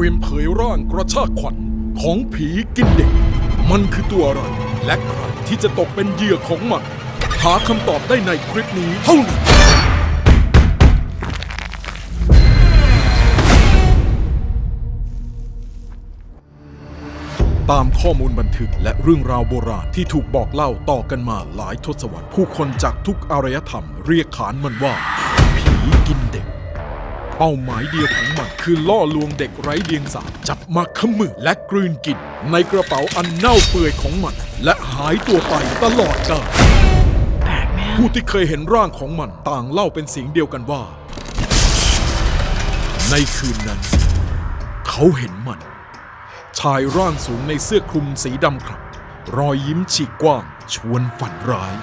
รียมเผยร่างกระชากขวัญของผีกินเด็ก มันคือตัวอะไร และใครที่จะตกเป็นเหยื่อของมัน หาคำตอบได้ในคลิปนี้เท่านั้นตามข้อมูลบันทึกและเรื่องราวโบราณที่ถูกบอกเล่าต่อกันมาหลายทศวรรษ ผู้คนจากทุกอารยธรรมเรียกขานมันว่า ผีกิน เด็กเป้าหมายเดียวของมัน คือล่อลวงเด็กไร้เดียงสาจับมาขมือและกลืนกิน ในกระเป๋าอันเน่าเปื่อยของมัน และหายตัวไปตลอดกาลผู้ที่เคยเห็นร่างของมันต่างเล่าเป็นเสียงเดียวกันว่า ในคืนนั้น เขาเห็นมัน ชายร่างสูงในเสื้อคลุมสีดำครับ รอยยิ้มฉีกกว้าง ชวนฝันร้าย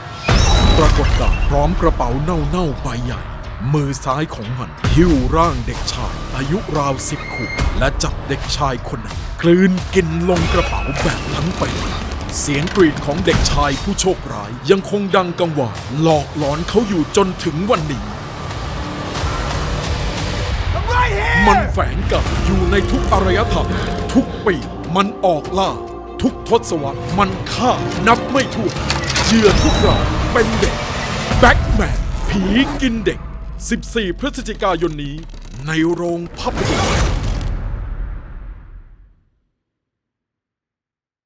ปรากฏกายพร้อมกระเป๋าเน่าๆใบใหญ่ มือซ้ายของมันหิ้วร่างเด็กชาย อายุราวสิบขวบและจับเด็กชายคนนั้นกลืนกินลงกระเป๋าแบบทั้งเป็นเสียงกรีดของเด็กชายผู้โชคร้ายยังคงดังกังวานหลอกหลอนเขาอยู่จนถึงวันนี้ มันแฝงกับอยู่ในทุกอารยธรรม ทุกปีมันออกล่า ทุกทศวรรษมันฆ่านับไม่ถ้วนเหยื่อทุกรายเป็นเด็ก แบ็กแมนผีกินเด็ก 14 พฤศจิกายนนี้ในโรงภาพยนตร์